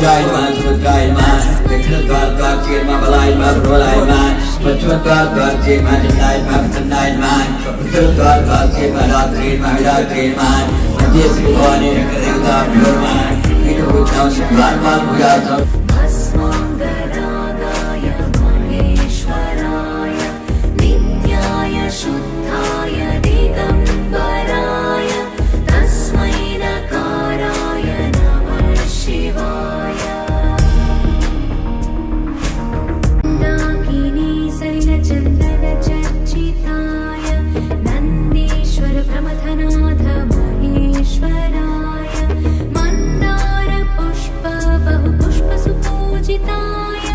Gaimán, Sud Gaimán, Vishnu Dwar Dwar Chirma Balai Man, Balai Man, Vishnu Dwar Dwar Chirma Nilai Man, Nilai Man, Vishnu Dwar Dwar Chirma Ratri Man, Ratri Man, Mati Sri Bani Rakadevda Pure Man, Vishnu Dwar Dwar Chirma Ratri Man, Ratri Man, Nandishwar प्रमथनाथ महेश्वराय Mandar पुष्प बहु पुष्पसुपूजिताय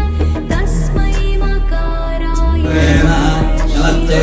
तस्मै मकाराय नमस्ते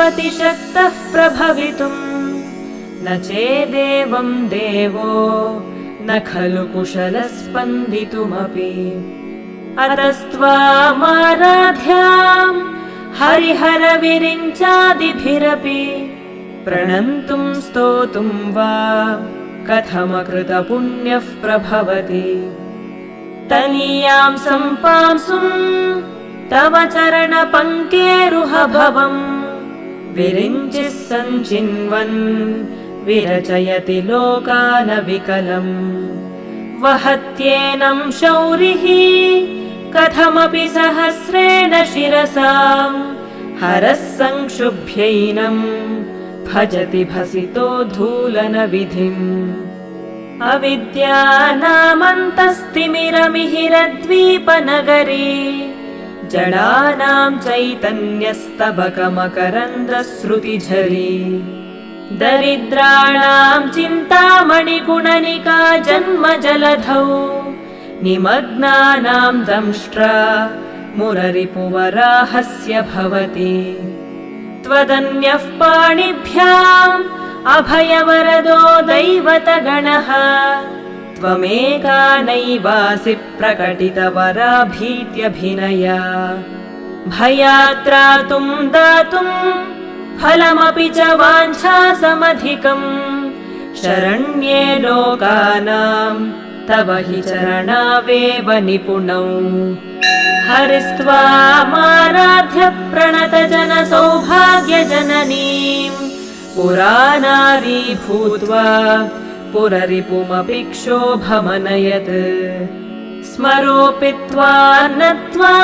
भवति शक्तः प्रभवितुम् न चेदेवं देवो न खलु कुशलः स्पन्दितुमपि अतस्त्वामाराध्याम् हरिहरविरिञ्चादिभिरपि। प्रणन्तुं स्तोतुं वा कथमकृतपुण्यः प्रभवति। तनीयां सम्पांसुम् तव चरणपङ्केरुहभवम् विरिञ्चिः सञ्चिन्वन् विरचयति लोकानविकलम्। वहत्येनं शौरिः कथमपि सहस्रेण शिरसाम्। हरः संक्षुभ्यैनम् भजति भसितो धूलनविधिम्। अविद्यानामन्तस्तिमिरमिहिरद्वीपनगरी जडानां चैतन्यस्तबकमकरन्दश्रुतिझरी दरिद्राणां चिन्तामणिगुणनिका जन्म जलधौ निमग्नानां दंष्ट्रा मुररिपुवराहस्य भवति। त्वदन्यः पाणिभ्याम् अभयवरदो दैवतगणः त्वमेका नैवासि प्रकटितवराभीत्यभिनया भयात्रातुम् दातुम् फलमपि च वाञ्छासमधिकम्। शरण्ये लोकानाम् तव हि चरणावेव निपुणौ। जन सौभाग्य जननीम् पुरानारी भूत्वा पुररिपुमपि क्षोभमनयत् स्मरोऽपि त्वा नत्वा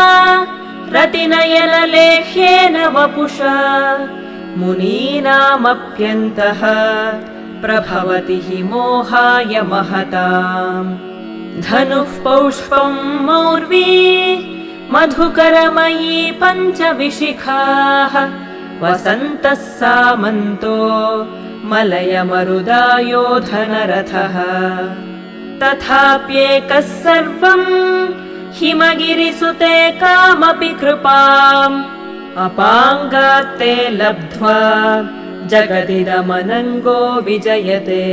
रतिनयनलेह्येन वपुषा। मुनीनामप्यन्तः प्रभवति हि मोहाय महताम्। धनुः पौष्पम् मौर्वी मधुकरमयी पञ्चविशिखाः। वसन्तः सामन्तो मलयमरुदायो धनरथः तथाप्येकः सर्वम् हिमगिरिसुते कामपि कृपाम्। अपाङ्गात्ते लब्ध्वा जगदिदमनङ्गो विजयते।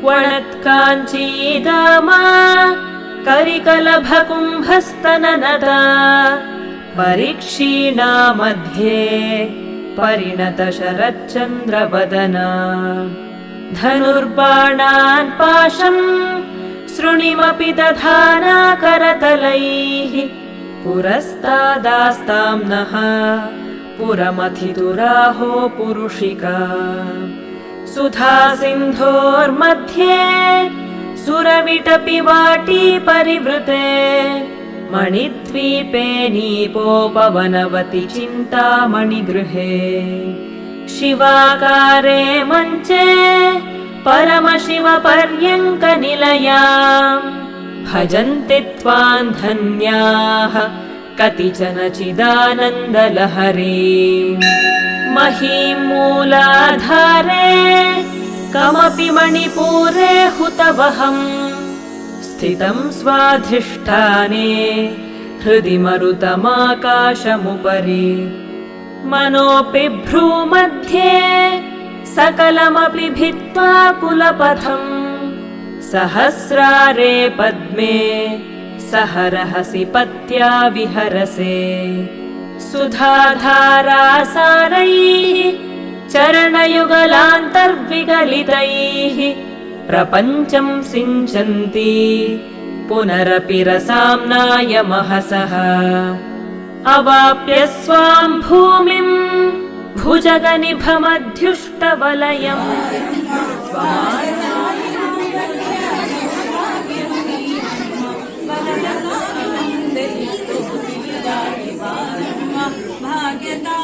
क्वणत्काञ्चीदामा करिकलभकुम्भस्तननदा परीक्षीणा मध्ये परिणतशरच्चन्द्रवदना। धनुर्बाणान् पाशम् सृणिमपि दधाना करतलैः पुरस्तादास्तां नः पुरमथितुराहो पुरुषिका। सुधा सिन्धोर्मध्ये सुरविटपि वाटी परिवृते मणिद्वीपे नीपोपवनवति चिन्तामणिगृहे शिवाकारे मञ्चे परमशिवपर्यङ्कनिलयाम्। भजन्ति त्वाम् धन्याः कतिचन चिदानन्दलहरी महीं मूलाधारे कमपि मणिपूरे हुतवहम् स्थितं स्वाधिष्ठाने हृदि मरुतमाकाशमुपरि मनोऽपि भ्रूमध्ये सकलमपि भित्त्वा कुलपथम् सहस्रारे पद्मे सहरहसि पत्या विहरसे। सुधाधारासारैः चरणयुगलान्तर्विगलितैः प्रपञ्चम् सिञ्चन्ति। पुनरपि रसाम्नाय महसः। अवाप्य स्वाम् भूमिम् भुजगनिभमध्युष्टवलयम्। भाग्यदायि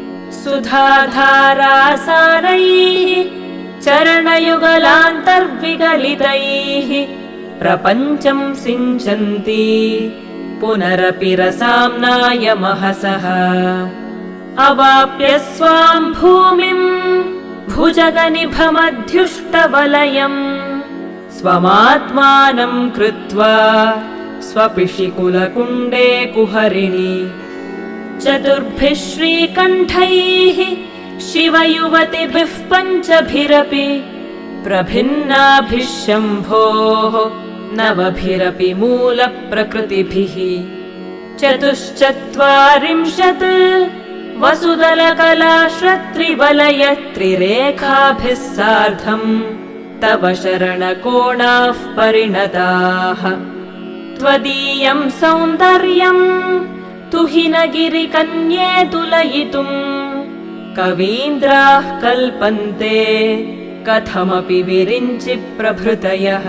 सुधाधारासारैः चरणयुगलान्तर्विगलितैः प्रपञ्चं सिञ्चन्ति पुनरपि रसाम्नाय महसः। अवाप्य स्वाम् भूमिम् भुजगनिभमध्युष्टवलयम् स्वमात्मानं कृत्वा स्वपिशिकुलकुण्डे कुहरिणि चतुर्भिः श्रीकण्ठैः शिवयुवतिभिः पञ्चभिरपि प्रभिन्नाभिः शम्भोः नवभिरपि मूलप्रकृतिभिः चतुश्चत्वारिंशत् वसुदलकलाश्रत्रिवलय त्रिरेखाभिः सार्धम् तव शरणकोणाः परिणताः। त्वदीयम् सौन्दर्यम् तुहिनगिरिकन्ये तुलयितुम् कवीन्द्राः कल्पन्ते कथमपि विरिञ्चि प्रभृतयः।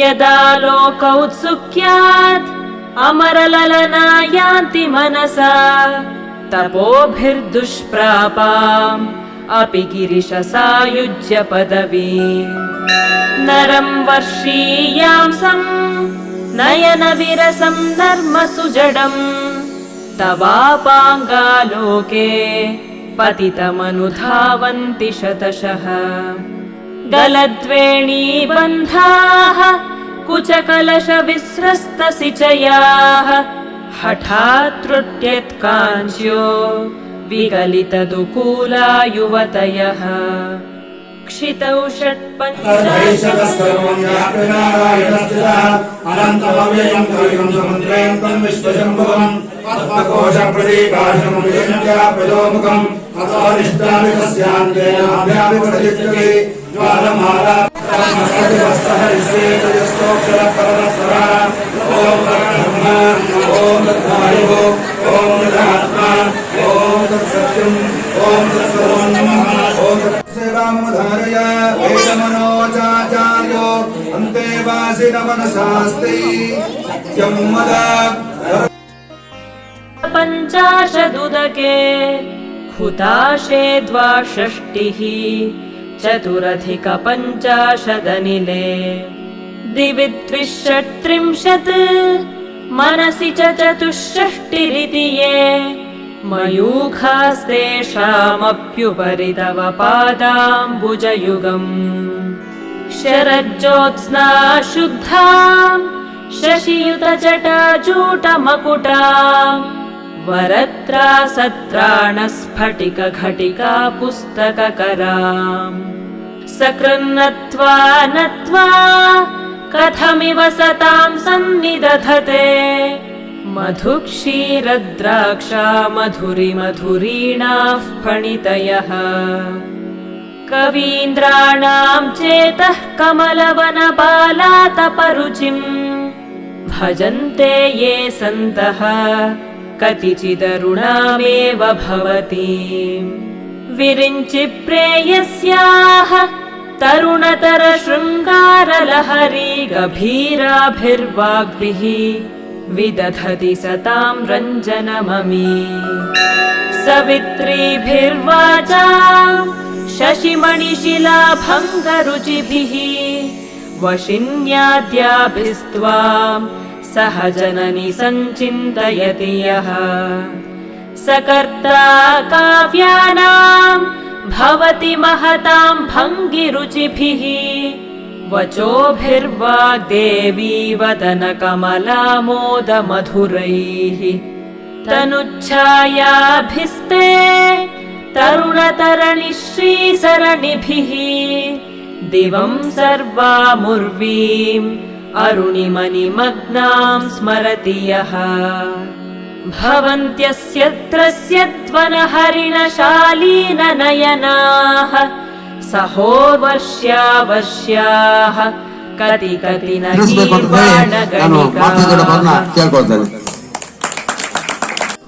यदा लोकौत्सुक्यात् अमरललना यान्ति मनसा। तपोभिर्दुष्प्रापाम् अपि गिरिशसायुज्य पदवीम् नरं वर्षीयांसम् नयनविरसं धर्मसुजडम् तवापाङ्गालोके पतितमनुधावन्ति शतशः। गलद्वेणीबन्धाः कुचकलशविस्रस्तसिचयाः। हठात् त्रुट्यत्काञ्च्यो विगलितदुकूला युवतयः क्षितौ अनन्तमव्ययम् कविकम् समुद्रयम् तम् विश्वशम्भवम् पद्मकोशप्रदीपाशमुखम् अतो निष्ठामि तस्यान्तेनाभ्याभिपदचित्रवे ज्वालमाला स्तोक्षरपरमस्वरा ॐ ब्रह्मा ॐ तद्वायुः ॐ तदात्मा ॐ तत्सत्यम् ॐ तत्सर्वम् ॐ पञ्चाशदुदके हुताशे द्वाषष्टिः चतुरधिकपञ्चाशदनिले। दिवि द्विषट्त्रिंशत् मनसि च चतुष्षष्टिरिति ये मयूखास्तेषामप्युपरि तव पादाम्बुजयुगम् शरज्योत्स्ना शुद्धाम् शशियुतजटाजूटमकुटाम्। वरत्रा सत्राणस्फटिकघटिका पुस्तककराम् सकृन्नत्वा नत्वा कथमिव सताम् सन्निदधते मधुक्षीरद्राक्षा मधुरि मधुरीणाः फणितयः। कवीन्द्राणाम् चेतः कमलवनबालातपरुचिम्। भजन्ते ये सन्तः कतिचिदरुणामेव भवति। विरिञ्चि प्रेयस्याः तरुणतर गभीराभिर्वाग्भिः विदधति सताम् रञ्जनममी। सवित्रीभिर्वाचा शशिमणिशिलाभङ्गरुचिभिः। वशिन्याद्याभिस्त्वाम् सह जननि सञ्चिन्तयति यः। सकर्ता काव्यानाम् भवति महताम् भङ्गिरुचिभिः वचोभिर्वा देवी वदनकमलामोदमधुरैः। तनुच्छायाभिस्ते तरुणतरणि श्रीसरणिभिः दिवम् सर्वामुर्वीम् अरुणिमनिमग्नाम् स्मरति यः। भवन्त्यस्य त्रस्यद्वनहरिणशालीननयनाः सहोवर्ष्यावर्ष्याः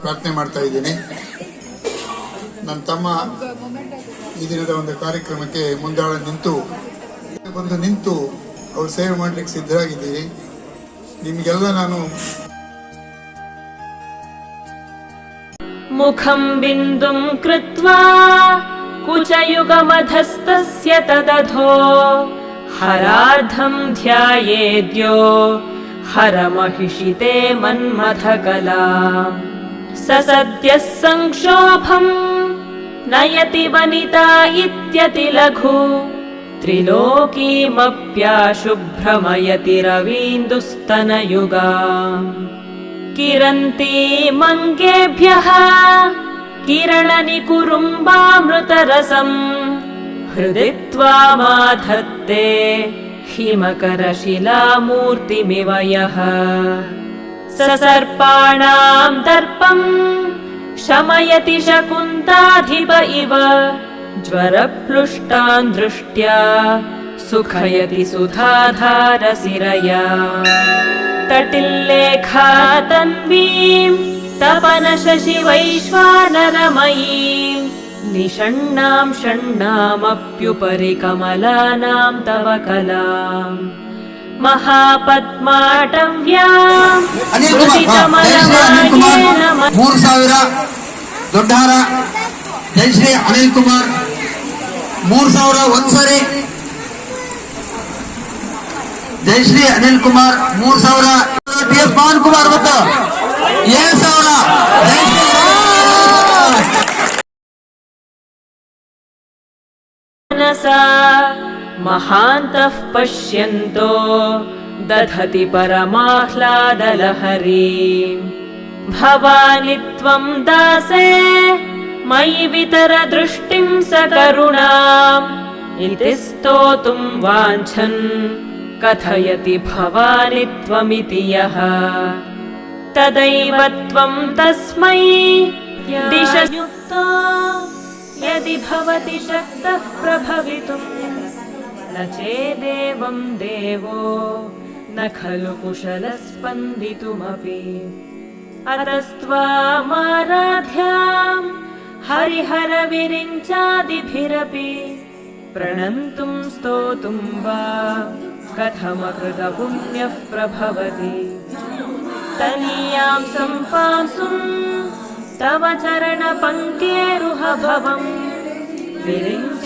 ಪ್ರಾರ್ಥನೆ ಮಾಡ್ತಾ ಇದ್ದೀನಿ. ನನ್ನ ತಮ್ಮ ಈ ದಿನದ ಒಂದು ಕಾರ್ಯಕ್ರಮಕ್ಕೆ ಮುಂದಾಳ ನಿಂತು ಬಂದು ನಿಂತು ಅವ್ರು ಸೇವೆ ಮಾಡ್ಲಿಕ್ಕೆ ಸಿದ್ಧರಾಗಿದ್ದೀರಿ. ನಿಮ್ಗೆಲ್ಲ ನಾನು ಮುಖಂ ಬಿಂದು ಕೃತ್ವಾ कुचयुगमधस्तस्य तदधो। हरार्धं ध्यायेद्यो। हरमहिषिते मन्मथकला। स सद्यः संक्षोभम् नयति वनिता इत्यतिलघु त्रिलोकीमप्याशुभ्रमयति रवीन्दुस्तनयुगा किरन्ती मङ्गेभ्यः किरणनिकुरुम्बामृतरसम् हृदि त्वामाधत्ते हिमकरशिलामूर्तिमिव यः स सर्पाणाम् दर्पम् शमयति शकुन्ताधिप इव। ज्वरप्लुष्टान् दृष्ट्या सुखयति सुधाधारसिरया। तटिल्लेखा तन्वीम् तपनशशिवैश्वानरमयीम् निषण्णाम् षण्णामप्युपरि कमलानाम् तव कलाम् महापद्माटव्याम् ಅನಿಲ್ ಕುಮಾರ್ ಜಯಶ್ರೀ ಅನಿಲ್ ಕುಮಾರ್ ಮ- ಮೂರು ಸಾವಿರ ದೊಡ್ಡಹಾರ ಜಯಶ್ರೀ ಅನಿಲ್ ಕುಮಾರ್ ಮೂರು ಸಾವಿರ ಒಂದ್ ಸರಿ ಜಯಶ್ರೀ ಅನಿಲ್ ಕುಮಾರ್ ಮೂರು ಸಾವಿರ ಟಿ ಎಸ್ ಪವನ್ ಕುಮಾರ್ ಮತ್ತು महान्तः पश्यन्तो दधति परमाह्लादलहरी भवानि त्वम् दासे मयि वितर दृष्टिम् सकरुणाम् इति स्तोतुम् वाञ्छन् कथयति भवानि त्वमिति यः तदैव त्वम् तस्मै दिशयुक्तो यदि भवति शक्तः प्रभवितुम् न चेदेवम् देवो न खलु कुशलः स्पन्दितुमपि अतस्त्वामाराध्याम् हरिहरविरिञ्चादिभिरपि प्रणन्तुम् स्तोतुम् वा कथमकृतपुण्यः प्रभवति तनीयां सम्पांसुम् तव चरणपङ्केरुह भवम् विरिञ्च